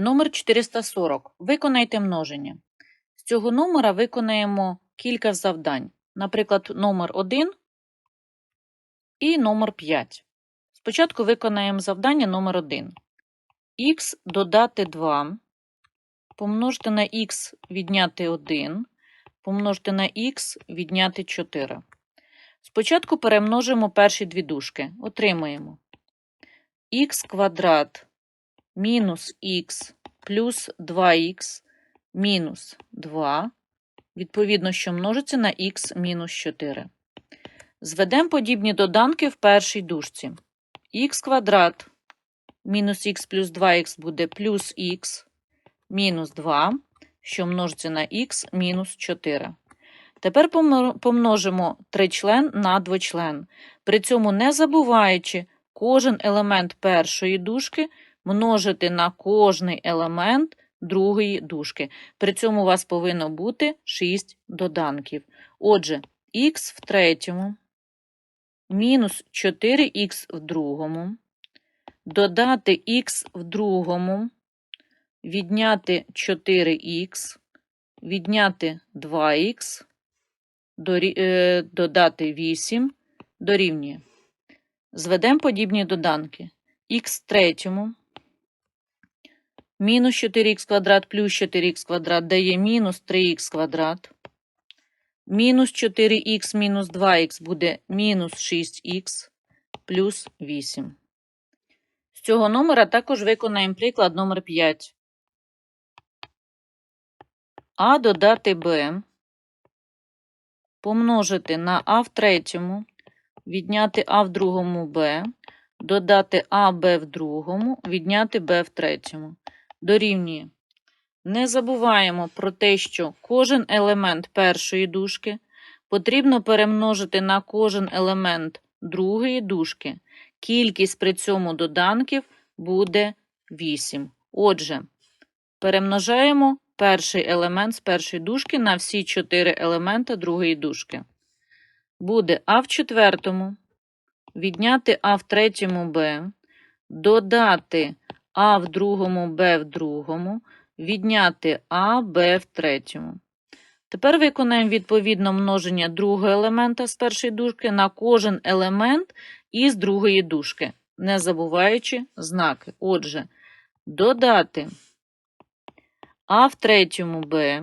Номер 440. Виконайте множення. З цього номера виконаємо кілька завдань. Наприклад, номер 1 і номер 5. Спочатку виконаємо завдання номер 1. Х додати 2, помножити на х відняти 1, помножити на х відняти 4. Спочатку перемножимо перші дві дужки. Отримаємо х квадрат мінус х плюс 2х мінус 2, відповідно, що множиться на х мінус 4. Зведемо подібні доданки в першій дужці. х квадрат мінус х плюс 2х буде плюс х мінус 2, що множиться на х мінус 4. Тепер помножимо тричлен на двочлен, при цьому не забуваючи кожен елемент першої дужки множити на кожний елемент другої дужки. При цьому у вас повинно бути 6 доданків. Отже, х в третьому мінус 4х в другому, додати х в другому, відняти 4х, відняти 2х, е, додати 8 дорівнює. Зведемо подібні доданки. х третьому мінус 4х квадрат плюс 4х квадрат дає мінус 3х квадрат. Мінус 4х мінус 2х буде мінус 6х плюс 8. З цього номера також виконаємо приклад номер 5. А додати Б, помножити на А в третьому, відняти А в другому Б, додати АБ в другому, відняти Б в третьому. Дорівнює. Не забуваємо про те, що кожен елемент першої дужки потрібно перемножити на кожен елемент другої дужки. Кількість при цьому доданків буде 8. Отже, перемножаємо перший елемент з першої дужки на всі 4 елемента другої дужки. Буде А в четвертому, відняти А в третьому Б, додати А в другому Б в другому, відняти А, Б в третьому. Тепер виконаємо відповідно множення другого елемента з першої дужки на кожен елемент із другої дужки, не забуваючи знаки. Отже, додати А в третьому Б,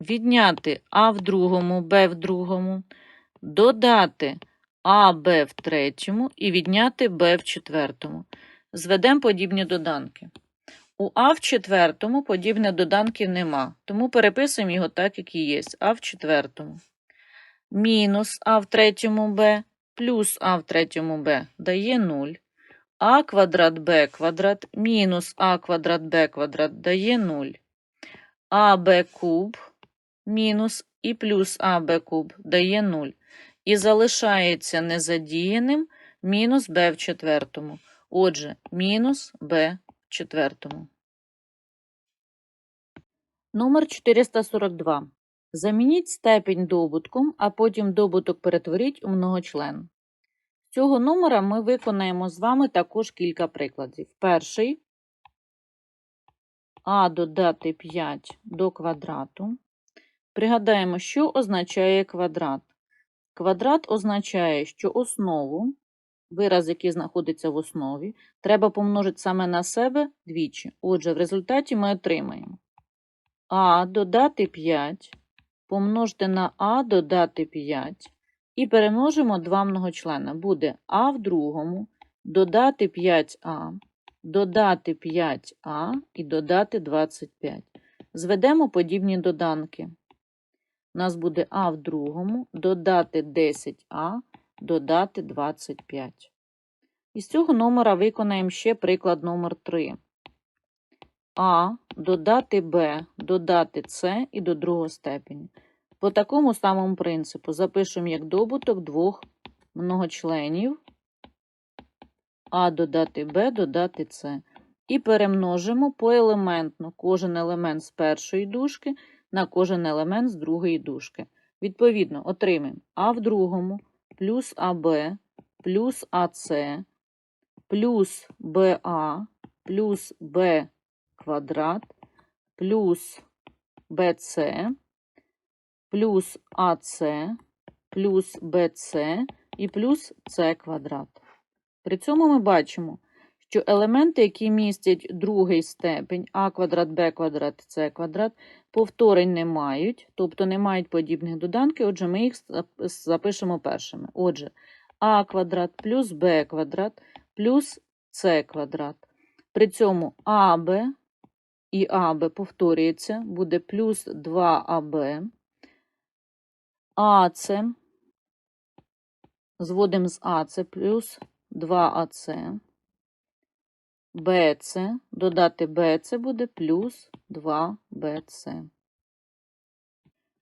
відняти А в другому Б в другому, додати А, Б в третьому і відняти Б в четвертому. Зведемо подібні доданки. У А в четвертому подібних доданків нема, тому переписуємо його так, як і є. А в четвертому. Мінус А в третьому Б плюс А в третьому Б дає 0. А квадрат Б квадрат мінус А квадрат Б квадрат дає 0. АБ куб мінус і плюс АБ куб дає 0. І залишається незадіяним мінус Б в четвертому. Отже, мінус Б в четвертому. Номер 442. Замініть степінь добутком, а потім добуток перетворіть у многочлен. З цього номера ми виконаємо з вами також кілька прикладів. Перший а додати 5 до квадрату. Пригадаємо, що означає квадрат. Квадрат означає, що основу, вираз, який знаходиться в основі, треба помножити саме на себе двічі. Отже, в результаті ми отримаємо а додати 5, помножити на а додати 5 і перемножимо два многочлена. Буде а в другому, додати 5а, додати 5а і додати 25. Зведемо подібні доданки. У нас буде а в другому, додати 10а, додати 25. Із цього номера виконаємо ще приклад номер 3. А, додати Б, додати С і до другого степені. По такому самому принципу запишемо як добуток двох многочленів А додати Б, додати С. І перемножимо поелементно кожен елемент з першої дужки на кожен елемент з другої дужки. Відповідно, отримаємо А в другому плюс АБ плюс АС плюс БА плюс Б квадрат плюс БЦ плюс АС плюс БЦ і плюс С квадрат. При цьому ми бачимо, що елементи, які містять другий степень а квадрат, Б квадрат, С квадрат, повторень не мають, тобто не мають подібних доданків, отже, ми їх запишемо першими. Отже, а квадрат плюс Б квадрат плюс С квадрат. При цьому АБ і АБ повторюється, буде плюс 2АБ. АЦ зводимо з АЦ плюс 2АЦ. БЦ, додати БЦ буде плюс 2БЦ.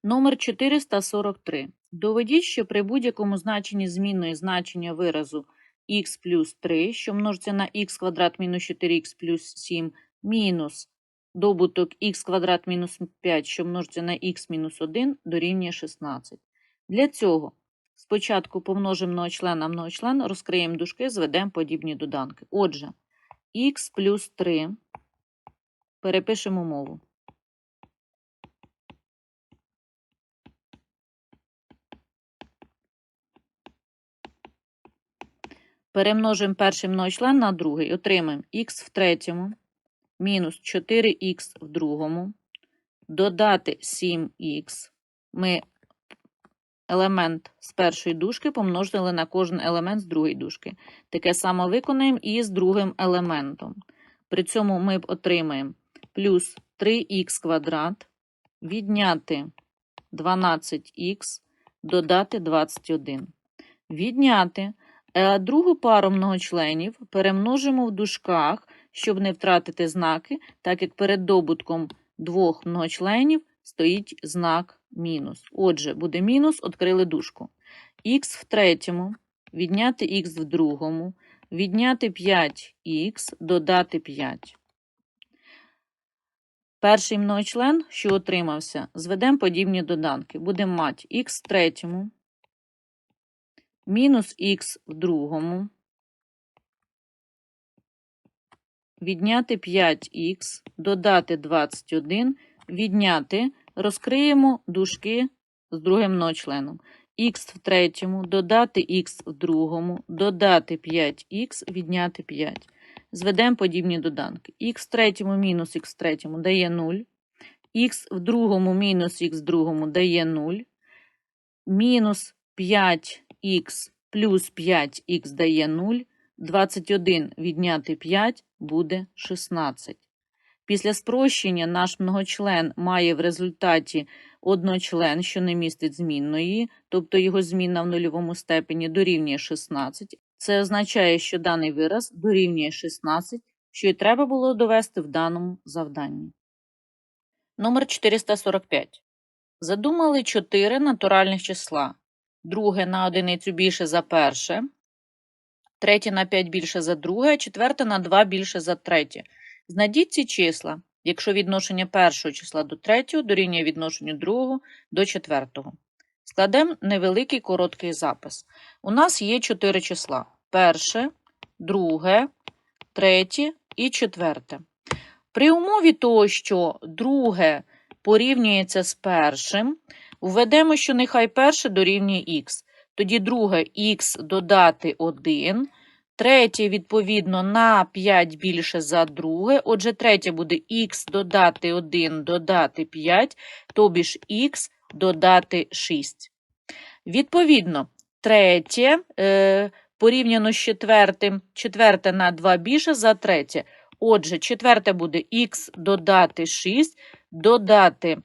Номер 443. Доведіть, що при будь-якому значенні змінної значення виразу х плюс 3, що множиться на х квадрат мінус 4х плюс 7, мінус добуток х квадрат мінус 5, що множиться на х мінус 1, дорівнює 16. Для цього спочатку помножимо многочлен на многочлен, розкриємо дужки, зведемо подібні доданки. Отже, х плюс 3. Перепишемо мову. Перемножимо перший многочлен на другий. Отримаємо х в третьому мінус 4х в другому. Додати 7х. Ми елемент з першої дужки помножили на кожен елемент з другої дужки. Таке саме виконаємо і з другим елементом. При цьому ми отримаємо плюс 3х квадрат, відняти 12х, додати 21. Відняти е, другу пару многочленів перемножимо в дужках, щоб не втратити знаки, так як перед добутком двох многочленів стоїть знак мінус. Отже, буде мінус, відкрили дужку. х в третьому, відняти х в другому, відняти 5х, додати 5. Перший многочлен, що отримався, зведемо подібні доданки. Будемо мати х в третьому, мінус х в другому, відняти 5х, додати 21, відняти, розкриємо дужки з другим многочленом. х в третьому, додати х в другому, додати 5х, відняти 5. Зведемо подібні доданки. х в третьому мінус х в третьому дає 0, х в другому мінус х в другому дає 0, мінус 5х плюс 5х дає 0, 21 відняти 5 буде 16. Після спрощення наш многочлен має в результаті одночлен, що не містить змінної, тобто його змінна в нульовому степені дорівнює 16. Це означає, що даний вираз дорівнює 16, що і треба було довести в даному завданні. Номер 445. Задумали 4 натуральних числа. Друге на одиницю більше за перше, третє на 5 більше за друге, четверте на 2 більше за третє. Знайдіть ці числа, якщо відношення першого числа до третього дорівнює відношенню другого до четвертого. Складемо невеликий короткий запис. У нас є чотири числа: перше, друге, третє і четверте. При умові того, що друге порівнюється з першим, введемо, що нехай перше дорівнює х. Тоді друге х додати 1, третє, відповідно, на 5 більше за друге. Отже, третє буде х додати 1, додати 5, тобі ж х додати 6. Відповідно, третє е, порівняно з четвертим, четверте на 2 більше за третє. Отже, четверте буде х додати 6, додати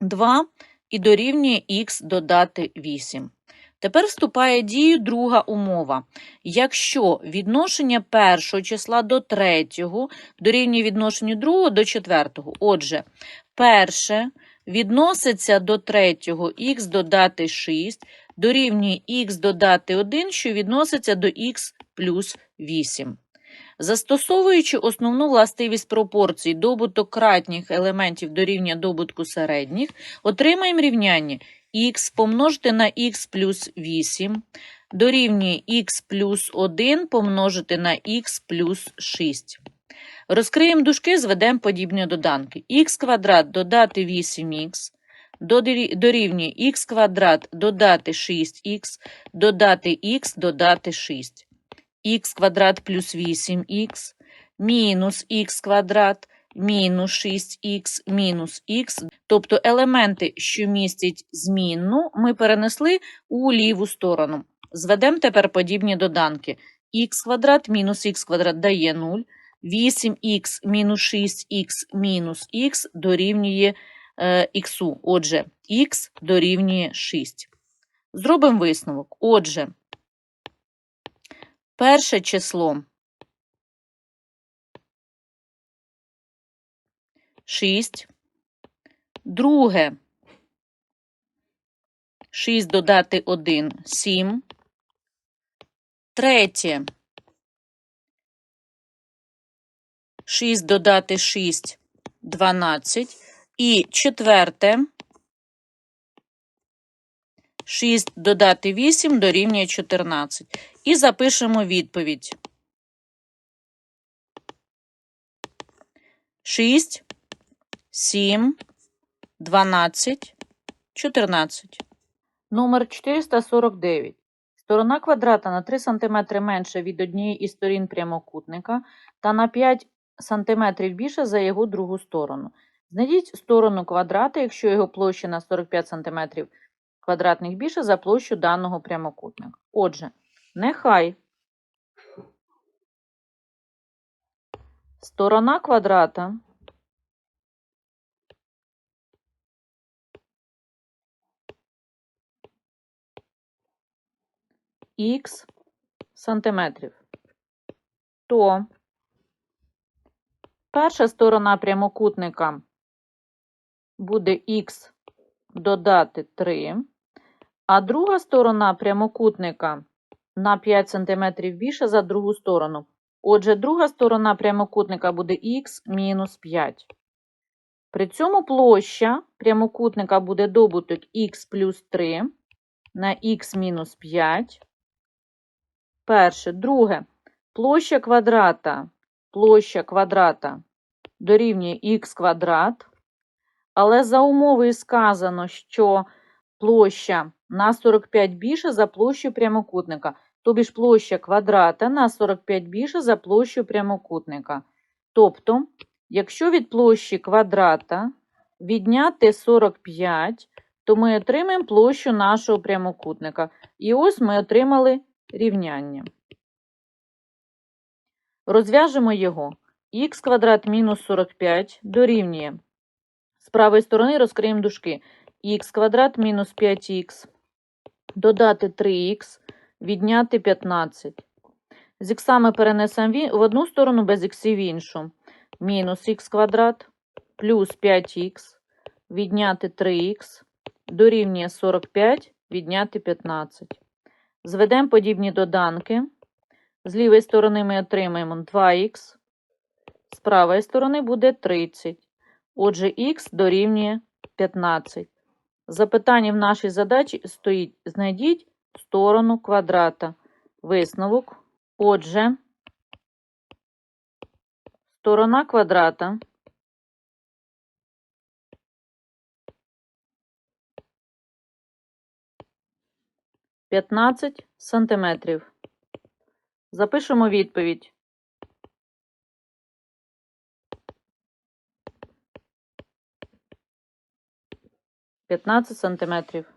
2 і дорівнює х додати 8. Тепер вступає дію друга умова. Якщо відношення першого числа до третього дорівнює відношенню другого до четвертого. Отже, перше відноситься до третього х додати 6, дорівнює х додати 1, що відноситься до х плюс 8. Застосовуючи основну властивість пропорцій добуток кратніх елементів дорівнює добутку середніх, отримаємо рівняння х помножити на х плюс 8 дорівнює х плюс 1 помножити на х плюс 6. Розкриємо дужки, зведемо подібні доданки. х квадрат додати 8х, дорі- дорівнює х квадрат додати 6х, додати х, додати 6. х квадрат плюс 8х, мінус х квадрат, мінус 6х, мінус х. Тобто елементи, що містять змінну, ми перенесли у ліву сторону. Зведемо тепер подібні доданки. х квадрат мінус х квадрат дає 0. 8х мінус 6х мінус х дорівнює е, х. Отже, х дорівнює 6. Зробимо висновок. Отже, перше число 6, друге 6 додати 1 – 7, третє 6 додати 6 – 12. І четверте 6 додати 8 дорівнює 14. І запишемо відповідь. 6, 7, 12, 14. Номер 449. Сторона квадрата на 3 см менша від однієї із сторін прямокутника та на 5 см більше за його другу сторону. Знайдіть сторону квадрата, якщо його площа на 45 см квадратних більше за площу даного прямокутника. Отже, нехай сторона квадрата х сантиметрів, то перша сторона прямокутника буде х додати 3, а друга сторона прямокутника на 5 см більше за другу сторону. Отже, друга сторона прямокутника буде х мінус 5. При цьому площа прямокутника буде добуток х плюс 3 на х мінус 5. Перше. Друге. Площа квадрата. Площа квадрата дорівнює х квадрат. Але за умовою сказано, що площа на 45 більше за площу прямокутника. Тобі ж площа квадрата на 45 більше за площу прямокутника. Тобто, якщо від площі квадрата відняти 45, то ми отримаємо площу нашого прямокутника. І ось ми отримали рівняння. Розв'яжемо його. х квадрат мінус 45 дорівнює. З правої сторони розкриємо дужки. х квадрат мінус 5х. Додати 3х, відняти 15. З іксами перенесемо в одну сторону, без іксів в іншу. Мінус х квадрат плюс 5х, відняти 3х, дорівнює 45, відняти 15. Зведемо подібні доданки. З лівої сторони ми отримаємо 2х, з правої сторони буде 30. Отже, х дорівнює 15. Запитання в нашій задачі стоїть: знайдіть сторону квадрата. Висновок. Отже, сторона квадрата – 15 сантиметрів. Запишемо відповідь. П'ятнадцять сантиметрів.